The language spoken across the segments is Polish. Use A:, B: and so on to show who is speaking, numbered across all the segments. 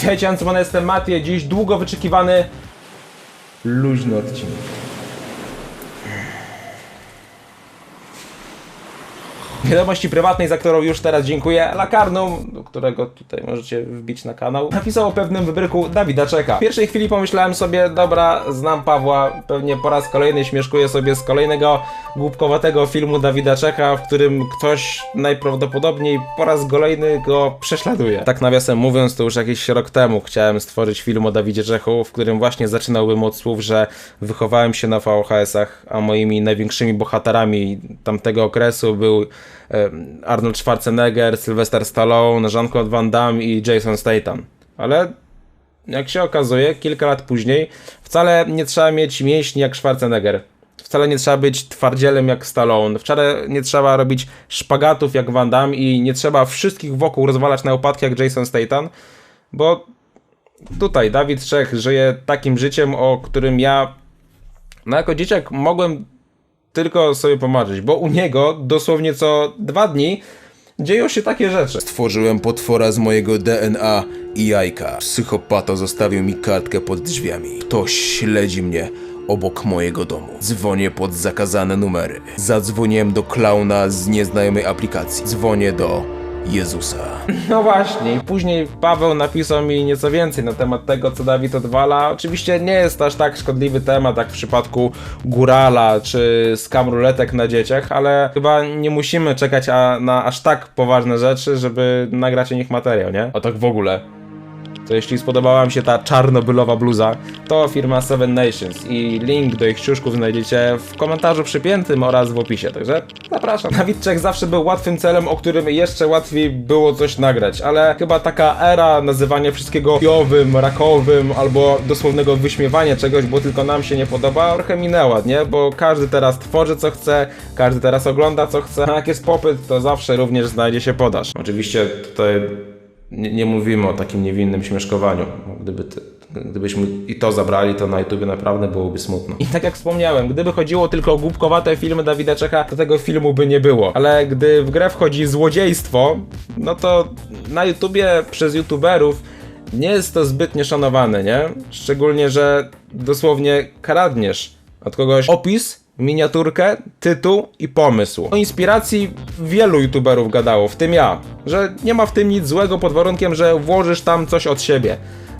A: Witajcie, Ancyman, jestem Matie. Dziś długo wyczekiwany luźny odcinek. Wiadomości prywatnej, za którą już teraz dziękuję, Lakarnum, do którego tutaj możecie wbić na kanał, napisał o pewnym wybryku Dawida Czeka. W pierwszej chwili pomyślałem sobie, dobra, znam Pawła, pewnie po raz kolejny śmieszkuję sobie z kolejnego głupkowatego filmu Dawida Czeka, w którym ktoś najprawdopodobniej po raz kolejny go prześladuje. Tak nawiasem mówiąc, to już jakiś rok temu chciałem stworzyć film o Dawidzie Czechu, w którym właśnie zaczynałbym od słów, że wychowałem się na VHS-ach, a moimi największymi bohaterami tamtego okresu był Arnold Schwarzenegger, Sylvester Stallone, Jean-Claude Van Damme i Jason Statham. Ale jak się okazuje, kilka lat później wcale nie trzeba mieć mięśni jak Schwarzenegger. Wcale nie trzeba być twardzielem jak Stallone. Wcale nie trzeba robić szpagatów jak Van Damme i nie trzeba wszystkich wokół rozwalać na opadki jak Jason Statham, bo tutaj Dawid Czech żyje takim życiem, o którym ja no jako dzieciak mogłem tylko sobie pomarzyć, bo u niego dosłownie co dwa dni dzieją się takie rzeczy.
B: Stworzyłem potwora z mojego DNA i jajka. Psychopata zostawił mi kartkę pod drzwiami. Ktoś śledzi mnie obok mojego domu. Dzwonię pod zakazane numery. Zadzwoniłem do klauna z nieznajomej aplikacji. Dzwonię do Jezusa.
A: No właśnie, i później Paweł napisał mi nieco więcej na temat tego, co Dawid odwala. Oczywiście nie jest to aż tak szkodliwy temat, jak w przypadku Górala czy skam ruletek na dzieciach, ale chyba nie musimy czekać a, na aż tak poważne rzeczy, żeby nagrać o nich materiał, nie? O tak w ogóle. To jeśli spodobała Wam się ta czarnobylowa bluza, to firma Seven Nations i link do ich ciuszków znajdziecie w komentarzu przypiętym oraz w opisie, także zapraszam. Dawid Czech zawsze był łatwym celem, o którym jeszcze łatwiej było coś nagrać, ale chyba taka era nazywania wszystkiego jowym, rakowym albo dosłownego wyśmiewania czegoś, bo tylko nam się nie podoba, trochę minęła, nie? Bo każdy teraz tworzy co chce, każdy teraz ogląda co chce, a jak jest popyt, to zawsze również znajdzie się podaż. Oczywiście tutaj nie, nie mówimy o takim niewinnym śmieszkowaniu. Gdyby gdybyśmy i to zabrali, to na YouTubie naprawdę byłoby smutno. I tak jak wspomniałem, gdyby chodziło tylko o głupkowate filmy Dawida Czeka, to tego filmu by nie było. Ale gdy w grę wchodzi złodziejstwo, no to na YouTubie przez YouTuberów nie jest to zbytnio szanowane, nie? Szczególnie, że dosłownie kradniesz od kogoś opis, miniaturkę, tytuł i pomysł. O inspiracji wielu youtuberów gadało, w tym ja, że nie ma w tym nic złego pod warunkiem, że włożysz tam coś od siebie.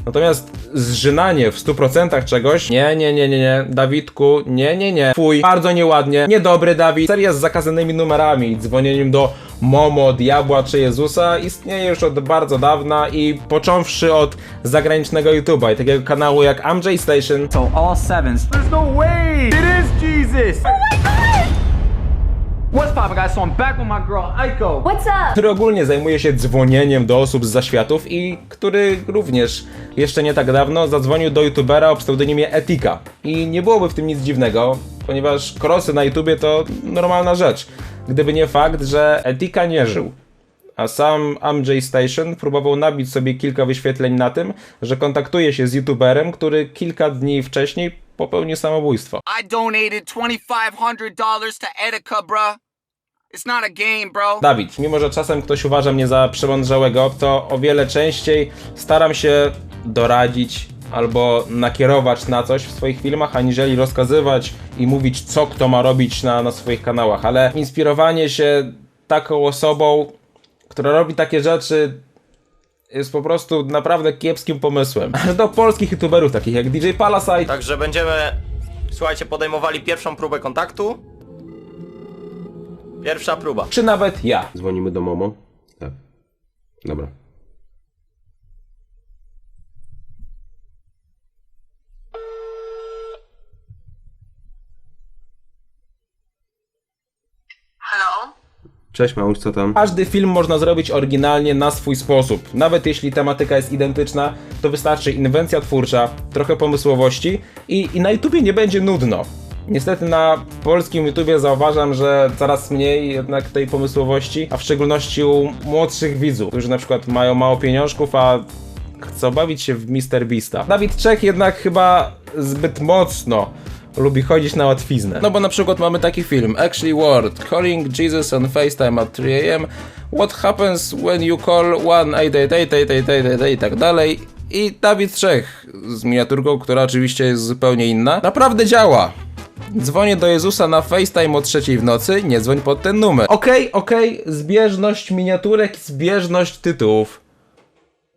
A: Natomiast zżynanie w 100% czegoś, nie, nie, nie, nie, nie, Dawidku, nie, nie, nie, fuj, bardzo nieładnie, niedobry Dawid, seria z zakazanymi numerami dzwonieniem do Momo, Diabła czy Jezusa istnieje już od bardzo dawna i począwszy od zagranicznego YouTube'a i takiego kanału jak MJ Station,
C: So all sevens. There's no way! It is Jesus! Oh! What's poppin', guys? So I'm back with my girl Aiko.
D: What's up?
A: który ogólnie zajmuje się dzwonieniem do osób z zaświatów i który również jeszcze nie tak dawno zadzwonił do youtubera o pseudonimie Etika. I nie byłoby w tym nic dziwnego, ponieważ krosy na YouTubie to normalna rzecz. Gdyby nie fakt, że Etika nie żył. A sam MJ Station próbował nabić sobie kilka wyświetleń na tym, że kontaktuje się z youtuberem, który kilka dni wcześniej popełnił samobójstwo.
E: I donated $2,500 to Etika, bruh. It's not a game, bro.
A: Dawid, mimo że czasem ktoś uważa mnie za przemądrzałego, to o wiele częściej staram się doradzić albo nakierować na coś w swoich filmach, aniżeli rozkazywać i mówić, co kto ma robić na, na swoich kanałach. Ale inspirowanie się taką osobą, która robi takie rzeczy, jest po prostu naprawdę kiepskim pomysłem. Aż do polskich youtuberów, takich jak DJ Palasite,
F: Także będziemy, słuchajcie, podejmowali pierwszą próbę kontaktu. Pierwsza próba.
A: czy nawet ja.
B: Dzwonimy do Momo? Tak. Dobra. Cześć co tam?
A: Każdy film można zrobić oryginalnie na swój sposób. Nawet jeśli tematyka jest identyczna, to wystarczy inwencja twórcza, trochę pomysłowości i, i na YouTubie nie będzie nudno. Niestety na polskim YouTubie zauważam, że coraz mniej jednak tej pomysłowości, a w szczególności u młodszych widzów, którzy na przykład mają mało pieniążków, a chcą bawić się w Mr. Beasta. Dawid Czech jednak chyba zbyt mocno lubi chodzić na łatwiznę. No bo na przykład mamy taki film, Actually Word, Calling Jesus on FaceTime at 3am, What happens when you call 1 i tak dalej. I Dawid Trzech z miniaturką, która oczywiście jest zupełnie inna, naprawdę działa. Dzwonię do Jezusa na FaceTime o trzeciej w nocy, nie dzwoń pod ten numer. Okej, okej, zbieżność miniaturek, zbieżność tytułów.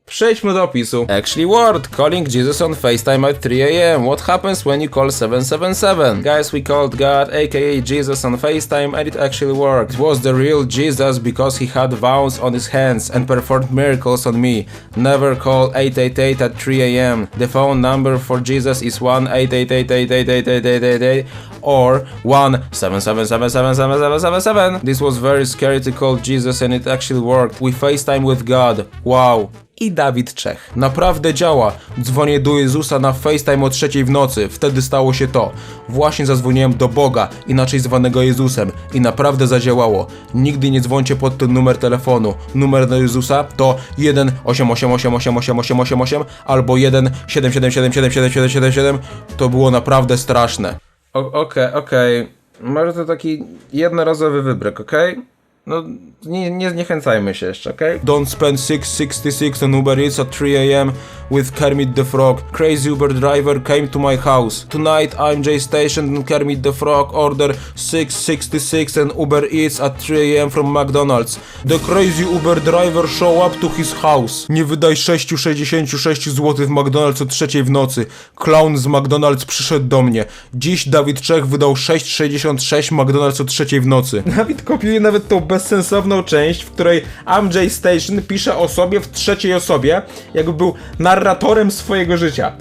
A: Przejdźmy do opisu. Actually worked. Calling Jesus on FaceTime at 3 a.m. What happens when you call 777? Guys, we called God, aka Jesus, on FaceTime and it actually worked. It was the real Jesus because he had vows on his hands and performed miracles on me. Never call 888 at 3 a.m. The phone number for Jesus is 1 888 or 1 7777777. This was very scary to call Jesus and it actually worked. We FaceTime with God. Wow i Dawid Czech. Naprawdę działa. Dzwonię do Jezusa na FaceTime o trzeciej w nocy. Wtedy stało się to. Właśnie zadzwoniłem do Boga, inaczej zwanego Jezusem. I naprawdę zadziałało. Nigdy nie dzwońcie pod ten numer telefonu. Numer do Jezusa to 1 888888888 albo 1 7777777. To było naprawdę straszne. Okej, okej. Może to taki jednorazowy wybryk, okej? No, nie, nie zniechęcajmy się jeszcze, okej? Don't spend 666 on Uber Eats at 3 a.m. with Kermit the Frog. Crazy Uber driver came to my house. Tonight I'm Jay Station and Kermit the Frog order 666 and Uber Eats at 3 a.m. from McDonald's. The crazy Uber driver show up to his house. Nie wydaj 666 zł w McDonald's o trzeciej w nocy. Clown z McDonald's przyszedł do mnie. Dziś Dawid Czech wydał 6,66 McDonald's o trzeciej w nocy. Dawid kopiuje nawet tą bezsensowną część, w której MJ Station pisze o sobie w trzeciej osobie, jakby był narratorem swojego życia.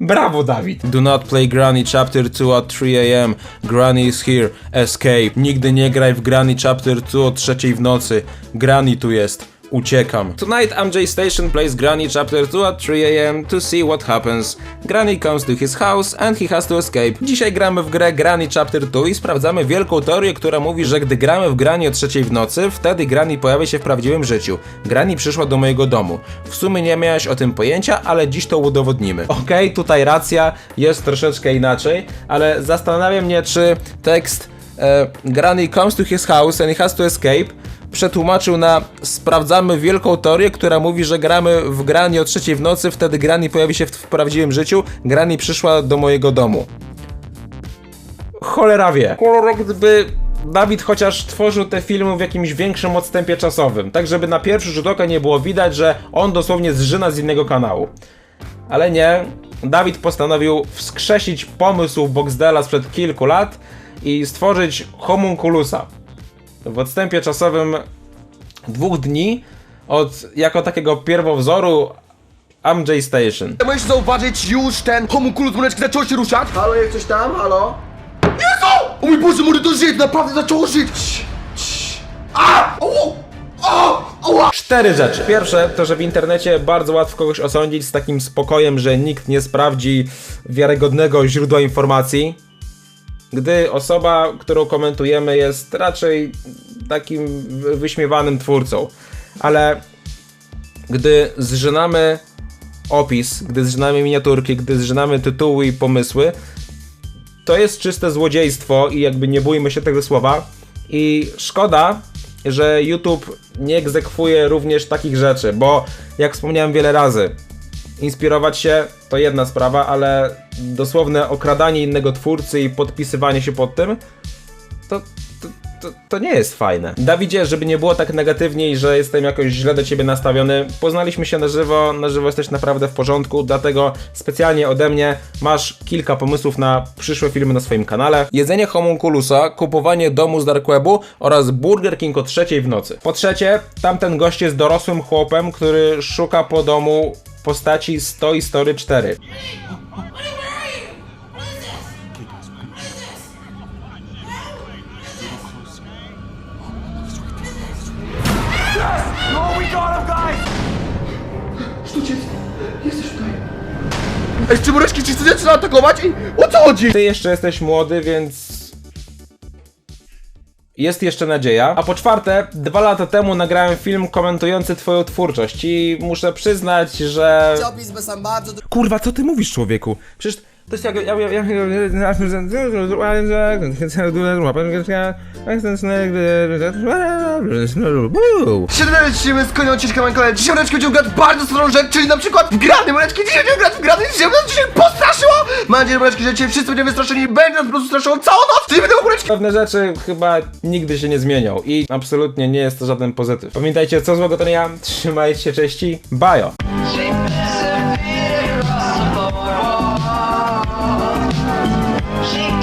A: Brawo, Dawid! Do not play Granny Chapter 2 at 3 am. Granny is here. Escape. Nigdy nie graj w Granny Chapter 2 o trzeciej w nocy. Granny tu jest. Uciekam. Tonight MJ Station plays Granny Chapter 2 at 3 am to see what happens. Granny comes to his house and he has to escape. Dzisiaj gramy w grę Granny Chapter 2 i sprawdzamy wielką teorię, która mówi, że gdy gramy w Granny o trzeciej w nocy, wtedy Granny pojawia się w prawdziwym życiu. Granny przyszła do mojego domu. W sumie nie miałeś o tym pojęcia, ale dziś to udowodnimy. Okej, tutaj racja, jest troszeczkę inaczej, ale zastanawia mnie, czy tekst e, Granny comes to his house and he has to escape przetłumaczył na sprawdzamy wielką teorię, która mówi, że gramy w grani o trzeciej w nocy, wtedy grani pojawi się w, w prawdziwym życiu, grani przyszła do mojego domu. Cholera wie. Cholera, gdyby Dawid chociaż tworzył te filmy w jakimś większym odstępie czasowym, tak żeby na pierwszy rzut oka nie było widać, że on dosłownie zżyna z innego kanału. Ale nie, Dawid postanowił wskrzesić pomysł Boxdela sprzed kilku lat i stworzyć homunculusa w odstępie czasowym dwóch dni od jako takiego pierwowzoru MJ Station.
D: Możesz zauważyć już ten homunculus moneczki zaczął się ruszać?
G: Halo, jak coś tam? Halo?
D: Jezu! O mój Boże, może to żyć, naprawdę zaczęło żyć! A! O! O! Ała!
A: Cztery rzeczy. Pierwsze to, że w internecie bardzo łatwo kogoś osądzić z takim spokojem, że nikt nie sprawdzi wiarygodnego źródła informacji, gdy osoba, którą komentujemy, jest raczej takim wy- wyśmiewanym twórcą. Ale gdy zżynamy opis, gdy zżynamy miniaturki, gdy zżynamy tytuły i pomysły, to jest czyste złodziejstwo i jakby nie bójmy się tego słowa. I szkoda, że YouTube nie egzekwuje również takich rzeczy, bo jak wspomniałem wiele razy, inspirować się to jedna sprawa, ale dosłowne okradanie innego twórcy i podpisywanie się pod tym, to, to, nie jest fajne. Dawidzie, żeby nie było tak negatywnie i że jestem jakoś źle do ciebie nastawiony, poznaliśmy się na żywo, na żywo jesteś naprawdę w porządku, dlatego specjalnie ode mnie masz kilka pomysłów na przyszłe filmy na swoim kanale. Jedzenie homunculusa, kupowanie domu z Dark Webu oraz Burger King o trzeciej w nocy. Po trzecie, tamten gość jest dorosłym chłopem, który szuka po domu postaci z Toy Story 4.
C: Got him, guys!
D: Ej, czy moneczki, czy chcecie zaczyna atakować? Ej, o co chodzi?
A: Ty jeszcze jesteś młody, więc. Jest jeszcze nadzieja. A po czwarte, dwa lata temu nagrałem film komentujący twoją twórczość i muszę przyznać, że... Kurwa, co ty mówisz, człowieku? Przecież To jest jak... ja- ja- ja-
D: Siedem lecimy z konią ciężką mankolę. Dzisiaj moneczki będziemy grać bardzo sporą rzecz, czyli na przykład w grany moneczki. Dzisiaj będziemy grać w grany, dzisiaj dzisiaj postraszyło. Mam nadzieję, moneczki, że dzisiaj wszyscy będziemy wystraszeni i będzie nas po prostu straszyło całą noc. Czyli będą moneczki.
A: Pewne rzeczy chyba nigdy się nie zmienią i absolutnie nie jest to żaden pozytyw. Pamiętajcie, co złego to nie ja, trzymajcie się, cześci, bajo!
G: She